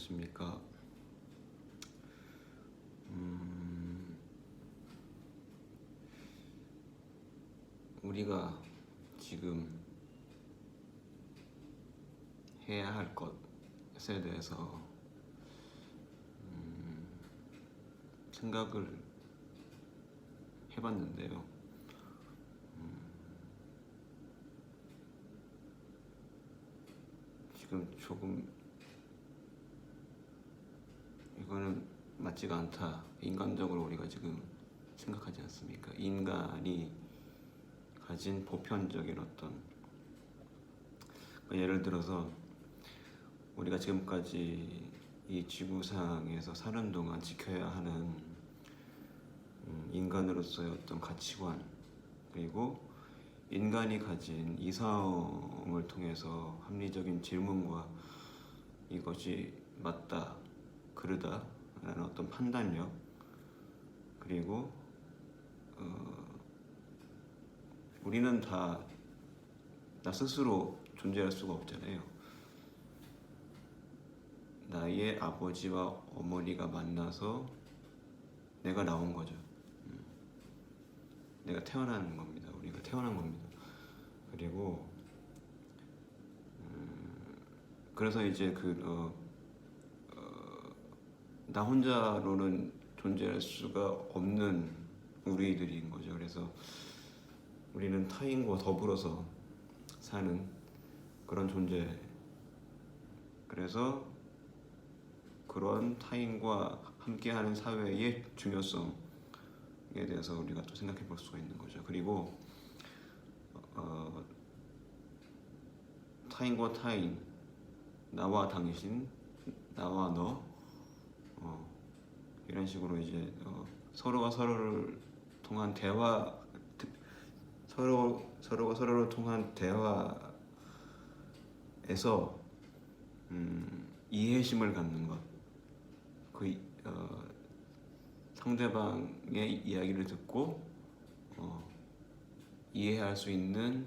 안녕하십니까. 음, 우리가 지금 해야 할 것에 대해서 음, 생각을 해봤는데요. 음, 지금 조금 이거는 맞지가 않다. 인간적으로 우리가 지금 생각하지 않습니까? 인간이 가진 보편적인 어떤 예를 들어서 우리가 지금까지 이 지구상에서 사는 동안 지켜야 하는 음, 인간으로서의 어떤 가치관 그리고 인간이 가진 이성을 통해서 합리적인 질문과 이것이 맞다 그르다 라는 어떤 판단력 그리고 어, 우리는 다 나 스스로 존재할 수가 없잖아요. 나의 아버지와 어머니가 만나서 내가 나온 거죠. 음. 내가 태어나는 겁니다. 우리가 태어난 겁니다. 그리고 음, 그래서 이제 그 어, 어, 나 혼자로는 존재할 수가 없는 우리들인 거죠. 그래서 우리는 타인과 더불어서 사는 그런 존재. 그래서 그런 타인과 함께하는 사회의 중요성에 대해서 우리가 또 생각해 볼 수가 있는 거죠. 그리고 어, 타인과 타인, 나와 당신, 나와 너, 어, 이런 식으로 이제 어, 서로가 서로를 통한 대화, 서로 서로가 서로를 통한 대화에서 음, 이해심을 갖는 것, 그 어, 상대방의 이야기를 듣고 어, 이해할 수 있는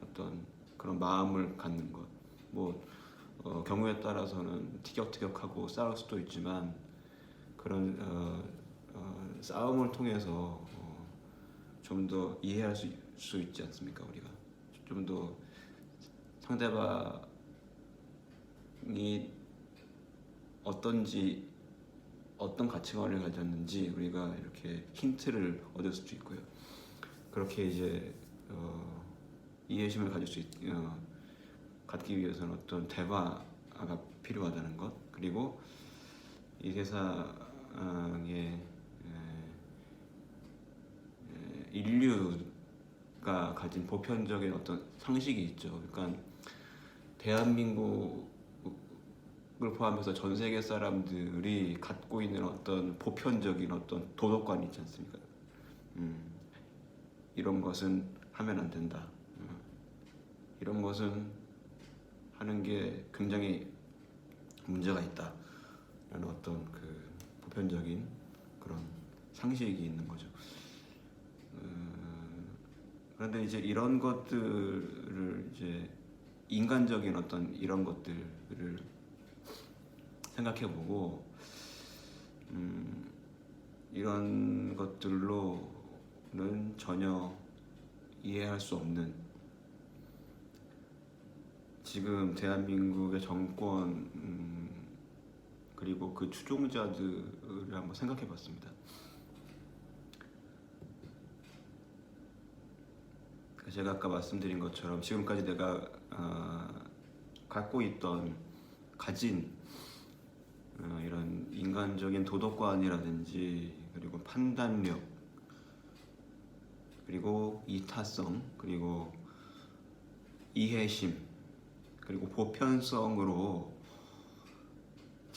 어떤 그런 마음을 갖는 것. 뭐 어, 경우에 따라서는 티격태격하고 싸울 수도 있지만 그런 어, 어, 싸움을 통해서 어, 좀더 이해할 수, 수 있지 않습니까 우리가 좀 더 상대방이 어떤지 어떤 가치관을 가졌는지 우리가 이렇게 힌트를 얻을 수도 있고요. 그렇게 이제 어, 이해심을 가질 수 있, 어, 갖기 위해서는 어떤 대화가 필요하다는 것 그리고 이 세상 에 에, 에, 인류가 가진 보편적인 어떤 상식이 있죠. 그러니까 대한민국을 포함해서 전 세계 사람들이 갖고 있는 어떤 보편적인 어떤 도덕관이 있지 않습니까? 음, 이런 것은 하면 안 된다. 음, 이런 것은 하는 게 굉장히 문제가 있다 라는 어떤 그 보편적인 그런 상식이 있는 거죠. 음, 그런데 이제 이런 것들을 이제 인간적인 어떤 이런 것들을 생각해보고 음, 이런 것들로는 전혀 이해할 수 없는 지금 대한민국의 정권 음, 그리고 그 추종자들을 한번 생각해 봤습니다. 제가 아까 말씀드린 것처럼 지금까지 내가 어, 갖고 있던 가진 어, 이런 인간적인 도덕관이라든지 그리고 판단력 그리고 이타성 그리고 이해심 그리고 보편성으로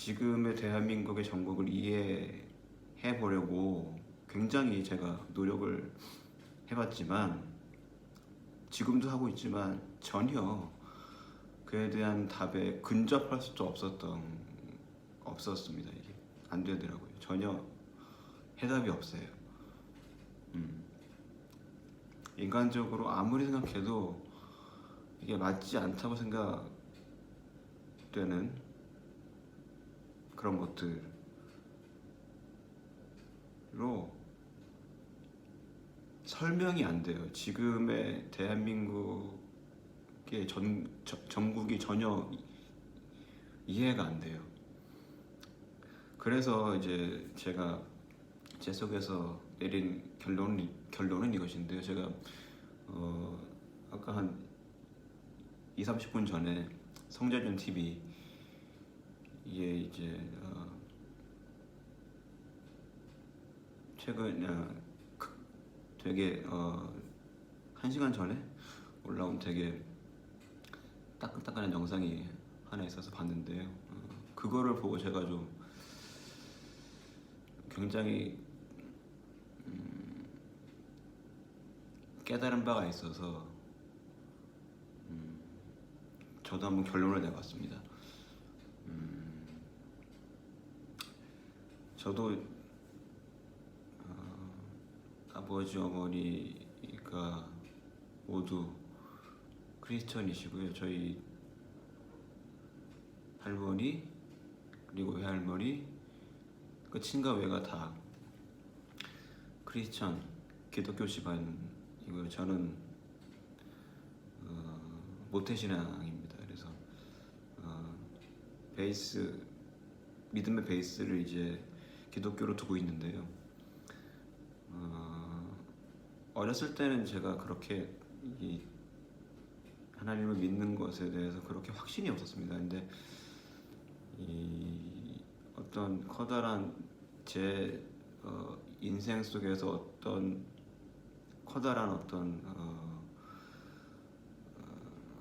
지금의 대한민국의 전국을 이해해 보려고 굉장히 제가 노력을 해봤지만 지금도 하고 있지만 전혀 그에 대한 답에 근접할 수도 없었던 없었습니다 이게. 안 되더라고요. 전혀 해답이 없어요. 음. 인간적으로 아무리 생각해도 이게 맞지 않다고 생각되는 그런 것들로 설명이 안 돼요. 지금의 대한민국의 전 저- 전국이 전혀 이- 이해가 안 돼요. 그래서 이제 제가 제 속에서 내린 결론 결론은 이것인데요. 제가 어 아까 한 2, 30분 전에 성재준 TV 이게 이제 어 최근 어, 그- 되게 어 한 시간 전에 올라온 되게 따끈따끈한 영상이 하나 있어서 봤는데요. 어, 그거를 보고 제가 좀 굉장히 음, 깨달은 바가 있어서 음, 저도 한번 결론을 내봤습니다. 음, 저도 어, 아버지 어머니가 모두 크리스천이시고요. 저희 할머니 그리고 외할머니 그 친가 외가 다 크리스천 기독교 집안이고요. 저는 어, 모태신앙입니다. 그래서 어, 베이스 믿음의 베이스를 이제 기독교로 두고 있는데요. 어, 어렸을 때는 제가 그렇게 이 하나님을 믿는 것에 대해서 그렇게 확신이 없었습니다. 근데 이 어떤 커다란 제 어, 인생 속에서 어떤 커다란 어떤 어, 어,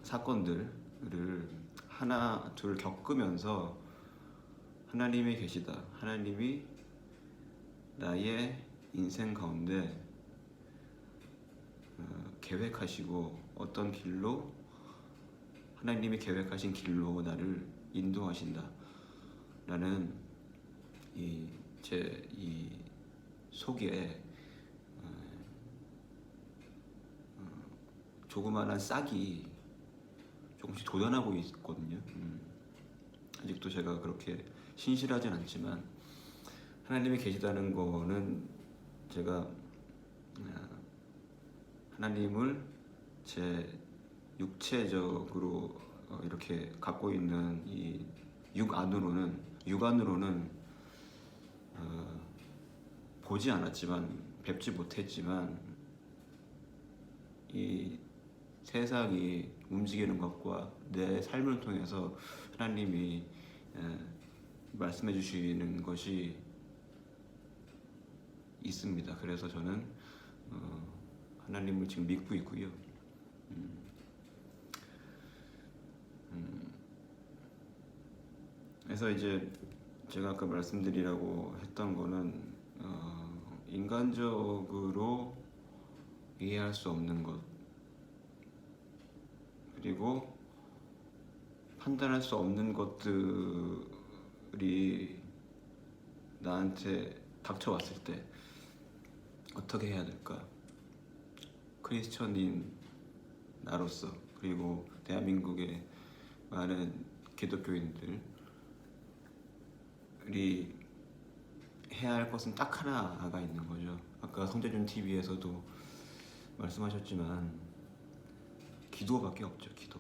사건들을 하나 둘 겪으면서 하나님이 계시다. 하나님이 나의 인생 가운데 어, 계획하시고 어떤 길로 하나님이 계획하신 길로 나를 인도하신다. 라는 이 제이 속에 어, 어, 조그마한 싹이 조금씩 돋아나고 있거든요. 음. 아직도 제가 그렇게 신실하진 않지만 하나님이 계시다는 거는 제가 어, 하나님을 제 육체적으로 어, 이렇게 갖고 있는 이 육 안으로는 육안으로는 어, 보지 않았지만 뵙지 못했지만 이 세상이 움직이는 것과 내 삶을 통해서 하나님이 에, 말씀해 주시는 것이 있습니다. 그래서 저는 어, 하나님을 지금 믿고 있고요. 음, 음, 그래서 이제 제가 아까 말씀드리라고 했던 거는 어, 인간적으로 이해할 수 없는 것 그리고 판단할 수 없는 것들이 나한테 닥쳐왔을 때 어떻게 해야 될까? 크리스천인 나로서 그리고 대한민국의 많은 기독교인들이 해야 할 것은 딱 하나가 있는 거죠. 아까 성재준 TV에서도 말씀하셨지만 기도밖에 없죠. 기도.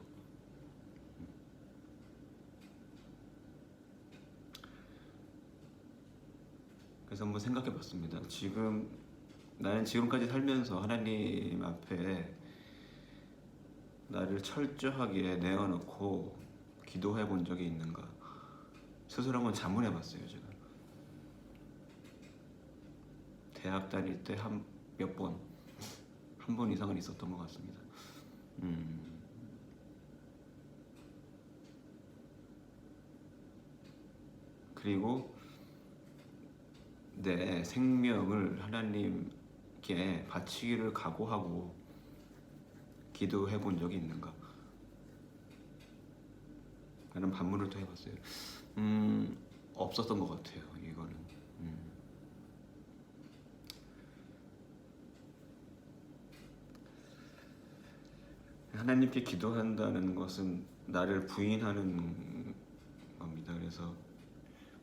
그래서 한번 생각해 봤습니다. 지금 나는 지금까지 살면서 하나님 앞에 나를 철저하게 내어놓고 기도해 본 적이 있는가? 스스로 한번 자문해 봤어요, 제가. 대학 다닐 때 한 몇 번, 한 번 이상은 있었던 것 같습니다. 음. 그리고 내 생명을 하나님 께 바치기를 각오하고 기도해 본 적이 있는가? 라는 반문을 또 해봤어요. 음, 없었던 것 같아요, 이거는. 음. 하나님께 기도한다는 것은 나를 부인하는 겁니다. 그래서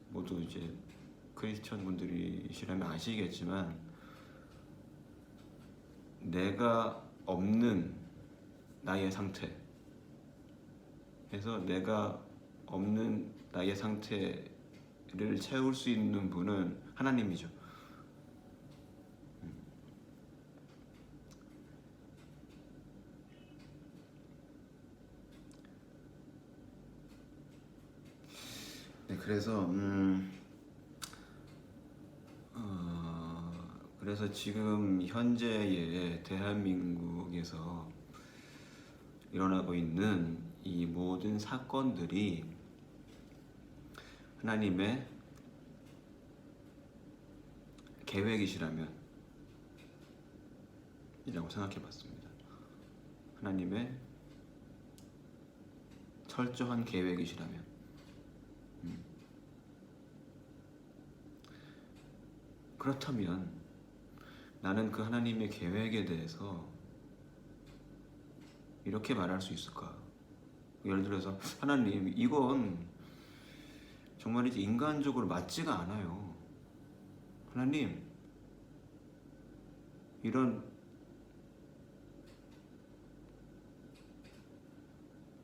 모두 이제 크리스천 분들이시라면 아시겠지만 내가 없는 나의 상태 그래서 내가 없는 나의 상태를 채울 수 있는 분은 하나님이죠. 네, 그래서 음, 그래서 지금 현재의 대한민국에서 일어나고 있는 이 모든 사건들이 하나님의 계획이시라면 이라고 생각해 봤습니다. 하나님의 철저한 계획이시라면 그렇다면 나는 그 하나님의 계획에 대해서 이렇게 말할 수 있을까? 예를 들어서 하나님 이건 정말 이제 인간적으로 맞지가 않아요. 하나님 이런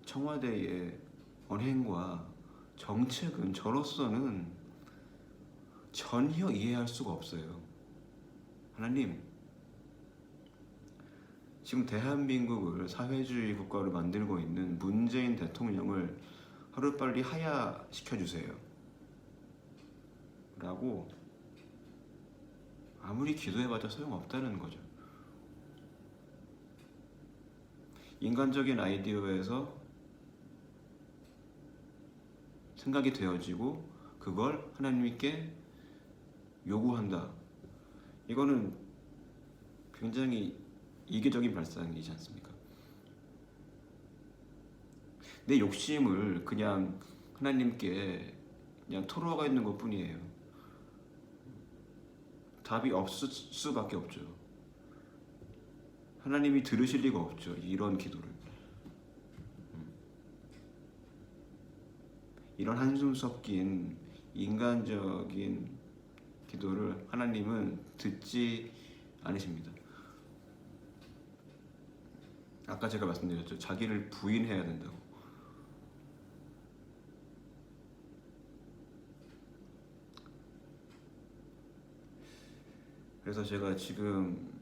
청와대의 언행과 정책은 저로서는 전혀 이해할 수가 없어요. 하나님, 지금 대한민국을 사회주의 국가로 만들고 있는 문재인 대통령을 하루빨리 하야시켜 주세요. 라고 아무리 기도해봐도 소용없다는 거죠. 인간적인 아이디어에서 생각이 되어지고 그걸 하나님께 요구한다. 이거는 굉장히 이계적인 발상이지 않습니까? 내 욕심을 그냥 하나님께 그냥 토로가 있는 것 뿐이에요. 답이 없을 수밖에 없죠. 하나님이 들으실 리가 없죠. 이런 기도를. 이런 한숨 섞인 인간적인 기도를 하나님은 듣지 않으십니다. 아까 제가 말씀드렸죠. 자기를 부인해야 된다고. 그래서 제가 지금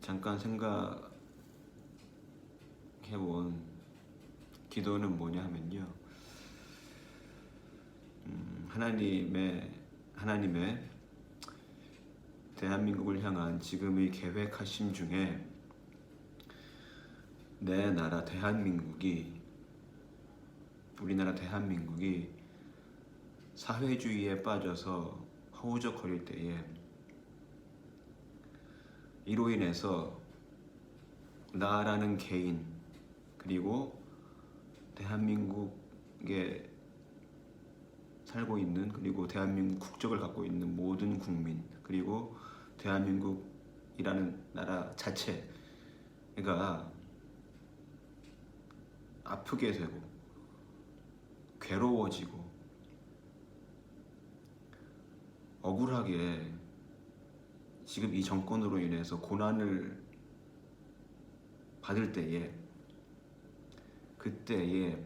잠깐 생각해본 기도는 뭐냐 하면요. 음, 하나님의 하나님의 대한민국을 향한 지금의 계획하심 중에 내 나라 대한민국이 우리나라 대한민국이 사회주의에 빠져서 허우적거릴 때에 이로 인해서 나라는 개인 그리고 대한민국에 살고 있는 그리고 대한민국 국적을 갖고 있는 모든 국민 그리고 대한민국이라는 나라 자체가 아프게 되고 괴로워지고 억울하게 지금 이 정권으로 인해서 고난을 받을 때에 그때에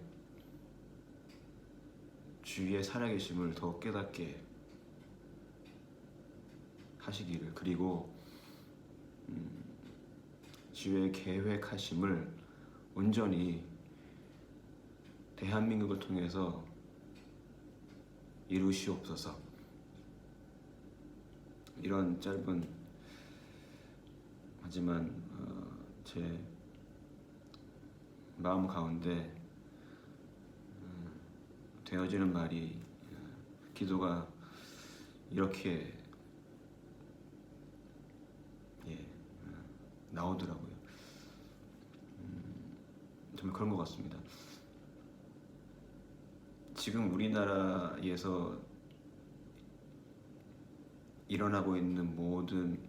주위의 살아계심을 더 깨닫게 하시기를 그리고 음, 주의 계획하심을 온전히 대한민국을 통해서 이루시옵소서. 이런 짧은 하지만 어, 제 마음 가운데 음, 되어지는 말이 어, 기도가 이렇게 예, 어, 나오더라고요. 음, 정말 그런 것 같습니다. 지금 우리나라에서 일어나고 있는 모든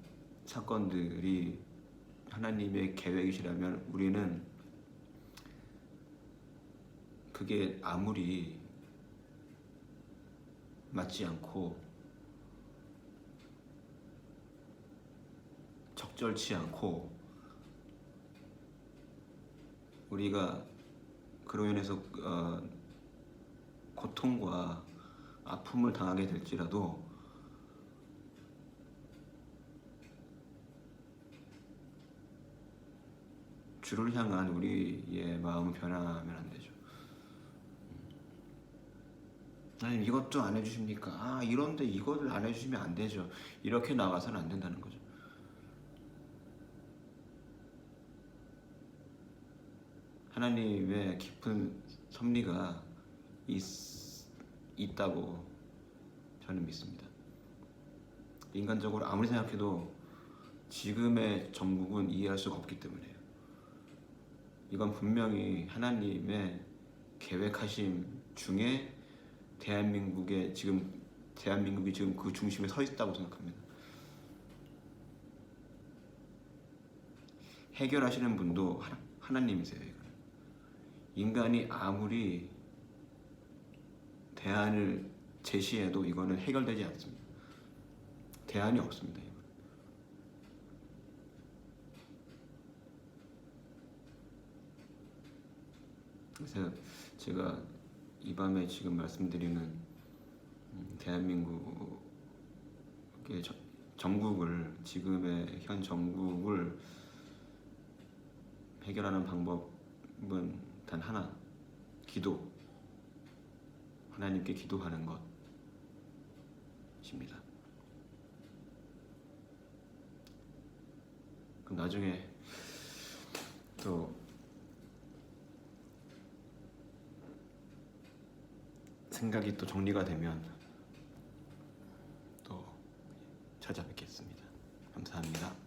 사건들이 하나님의 계획이시라면 우리는 그게 아무리 맞지 않고 적 절치 않고 우리가 그로 인해서 어, 고통과 아픔을 당하게 될지라도 주를 향한 우리의 마음은 변하면 안 되죠. 아니 이것도 안 해주십니까? 아 이런데 이거를 안 해주시면 안 되죠. 이렇게 나가서는 안 된다는 거죠. 하나님의 깊은 섭리가 있, 있다고 저는 믿습니다. 인간적으로 아무리 생각해도 지금의 정국은 이해할 수가 없기 때문에요. 이건 분명히 하나님의 계획하심 중에 대한민국의 지금 대한민국이 지금 그 중심에 서 있다고 생각합니다. 해결하시는 분도 하나, 하나님이세요. 인간이 아무리 대안을 제시해도 이거는 해결되지 않습니다. 대안이 없습니다. 그래서 제가 이 밤에 지금 말씀드리는 음, 대한민국의 저- 정국을 지금의 현 정국을 해결하는 방법은 단 하나 기도 하나님께 기도하는 것입니다. 그럼 나중에 또 생각이 또 정리가 되면 또 찾아뵙겠습니다. 감사합니다.